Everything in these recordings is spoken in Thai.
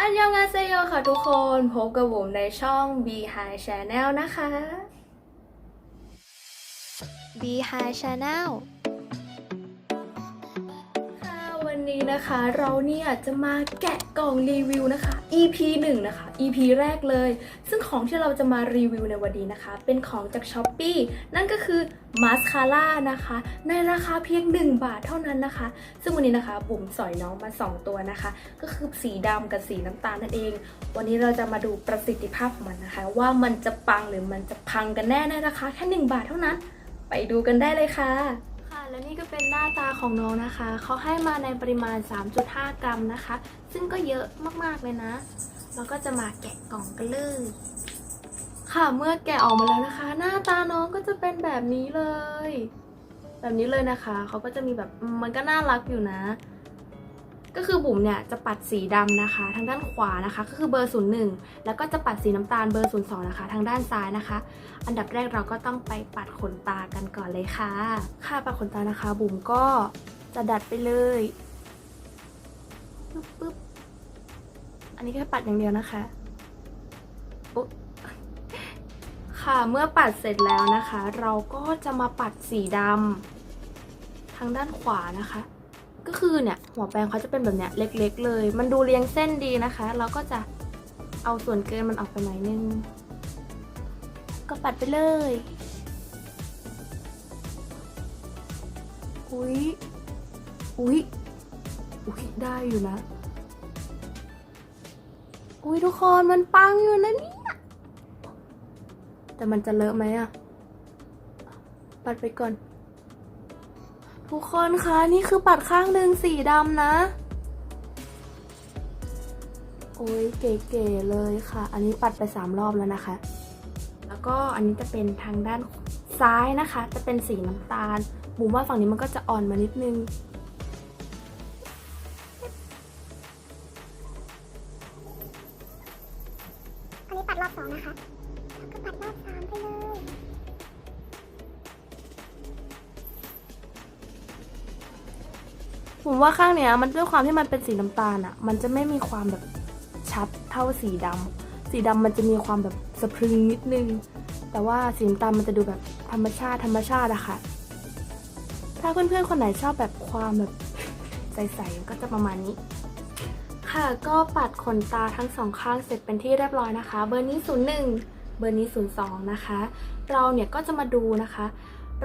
อันยองอาเซโยค่ะทุกคน พบกับผมในช่อง b h i Channel นะคะ b h i Channel นนี้นะคะ เราเนี่ยจะมาแกะกล่องรีวิวนะคะ EP 1 นะคะ EP แรกเลย ซึ่งของที่เราจะมารีวิวในวันนี้นะคะ เป็นของจาก s h อ p e e นั่นก็คือมาสคาร่านะคะ ในราคาเพียง 1 บาทเท่านั้นนะคะ ซึ่งวันนี้นะคะบุ๋มสอยน้องมา 2 ตัวนะคะ ก็คือสีดำกับสีน้ำตาลนั่นเอง วันนี้เราจะมาดูประสิทธิภาพของมันนะคะ ว่ามันจะปังหรือมันจะพังกันแน่ในราคาแค่ 1 บาทเท่านั้น ไปดูกันได้เลยคะค่ะ และนี่ก็เป็นหน้าตาของน้องนะคะ เขาให้มาในปริมาณ 3.5 กรัมนะคะ ซึ่งก็เยอะมากๆเลยนะ เราก็จะมาแกะกล่องกันเลย ค่ะ เมื่อแกะออกมาแล้วนะคะ หน้าตาน้องก็จะเป็นแบบนี้เลย แบบนี้เลยนะคะ เขาก็จะมีแบบ มันก็น่ารักอยู่นะ ก็คือบุ๋มเนี่ยจะปัดสีดำนะคะ ทางด้านขวานะคะ ก็คือเบอร์01แล้วก็จะปัดสีน้ำตาลเบอร์02นะคะ ทางด้านซ้ายนะคะ อันดับแรกเราก็ต้องไปปัดขนตากันก่อนเลยค่ะ ค่ะปัดขนตานะคะ บุ๋มก็จะดัดไปเลยปึ๊บปึ๊บอันนี้แค่ปัดอย่างเดียวนะคะอุ๊ยค่ะเมื่อปัดเสร็จแล้วนะคะ เราก็จะมาปัดสีดำทางด้านขวานะคะ ก็คือเนี่ยหัวแปรงเขาจะเป็นแบบเนี้ยเล็ก ๆ เลย มันดูเรียงเส้นดีนะคะ เราก็จะเอาส่วนเกินมันออกไปหน่อยนึง ก็ปัดไปเลยอุ๊ยอุ๊ยอุ๊ยได้อยู่นะ อุ๊ยทุกคนมันปังอยู่นะเนี่ย แต่มันจะเลอะไหมอะปัดไปก่อน ทุกคนคะนี่คือปัดข้างหนึ่งสีดำนะ โอ้ยเก๋ๆเลยค่ะ อันนี้ปัดไปสามรอบแล้วนะคะ แล้วก็อันนี้จะเป็นทางด้านซ้ายนะคะ จะเป็นสีน้ำตาลบุมว่าฝั่งนี้มันก็จะอ่อนมานิดนึงอันนี้ปัดรอบสองนะคะ ผมว่าข้างเนี้ยมันด้วยความที่มันเป็นสีน้ำตาลอะมันจะไม่มีความแบบชัดเท่าสีดำสีดำมันจะมีความแบบสะพรึงนิดนึง แต่ว่าสีน้ำตาลมันจะดูแบบธรรมชาติธรรมชาติอะค่ะ ถ้าเพื่อนๆคนไหนชอบแบบความแบบใสๆก็จะประมาณนี้ ค่ะก็ปัดขนตาทั้งสองข้างเสร็จเป็นที่เรียบร้อยนะคะ เบอร์นี้ 01 เบอร์นี้ 02 นะคะ เราเนี่ยก็จะมาดูนะคะ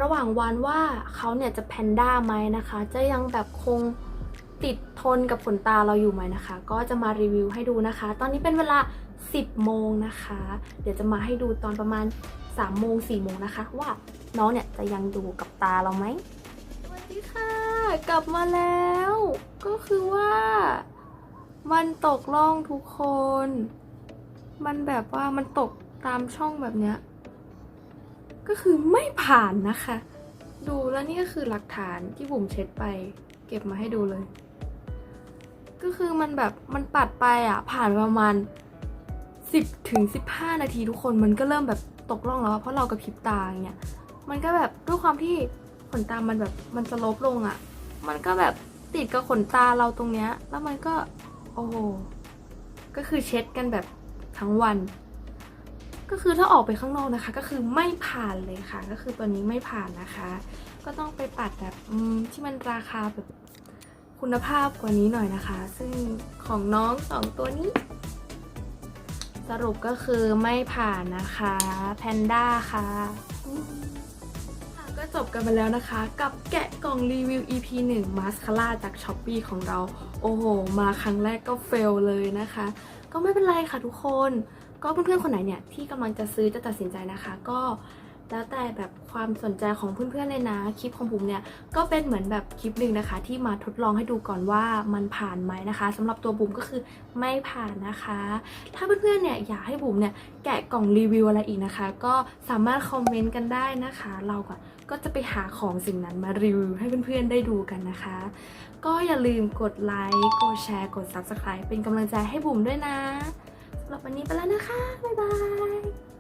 ระหว่างวันว่าเขาเนี่ยจะแพนด้าไหมนะคะ จะยังแบบคงติดทนกับขนตาเราอยู่ไหมนะคะ ก็จะมารีวิวให้ดูนะคะ ตอนนี้เป็นเวลา 10 โมงนะคะ เดี๋ยวจะมาให้ดูตอนประมาณ 3 โมง 4 โมงนะคะ ว่าน้องเนี่ยจะยังดูกับตาเราไหมสวัสดีค่ะ กลับมาแล้ว ก็คือว่า มันตกล่องทุกคน มันแบบว่ามันตกตามช่องแบบเนี้ย ก็คือไม่ผ่านนะคะ ดูแล้วนี่ก็คือหลักฐานที่บุ๋มเช็ดไป เก็บมาให้ดูเลย ก็คือมันแบบมันปัดไปอะ ผ่านประมาณ 10ถึง15 นาทีทุกคนมันก็เริ่มแบบตกล่องแล้ว เพราะเรากระพริบตาอย่างเงี้ยมันก็แบบด้วยความที่ขนตามันแบบมันจะลบลงอะ มันก็แบบติดกับขนตาเราตรงเนี้ย แล้วมันก็ โอ้โหก็คือเช็ดกันแบบทั้งวัน ก็คือถ้าออกไปข้างนอกนะคะ ก็คือไม่ผ่านเลยค่ะ ก็คือตัวนี้ไม่ผ่านนะคะ ก็ต้องไปปัดแบบที่มันราคาแบบคุณภาพกว่านี้หน่อยนะคะ ซึ่งของน้องสองตัวนี้ สรุปก็คือไม่ผ่านนะคะแพนด้าค่ะก็จบกันไปแล้วนะคะ กับแกะกล่องรีวิว EP 1 มาสคาร่าจาก s h อ p e e ของเรา โอ้โห มาครั้งแรกก็เฟลเลยนะคะ ก็ไม่เป็นไรค่ะทุกคน ก็เพื่อนๆคนไหนเนี่ยที่กำลังจะซื้อจะตัดสินใจนะคะ ก็แล้วแต่แบบความสนใจของเพื่อนๆเลยนะ คลิปของผมเนี่ยก็เป็นเหมือนแบบคลิปหนึ่งนะคะ ที่มาทดลองให้ดูก่อนว่ามันผ่านไหมนะคะสำหรับตัวบุ๋มก็คือไม่ผ่านนะคะ ถ้าเพื่อนๆเนี่ยอยากให้บุ๋มเนี่ยแกะกล่องรีวิวอะไรอีกนะคะ ก็สามารถคอมเมนต์กันได้นะคะ เราก็ก็จะไปหาของสิ่งนั้นมารีวิวให้เพื่อนๆได้ดูกันนะคะ ก็อย่าลืมกดไลค์กดแชร์กด Subscribe เป็นกำลังใจให้บุ๋มด้วยนะ หรับวันนี้ไปแล้วนะคะ บ๊ายบาย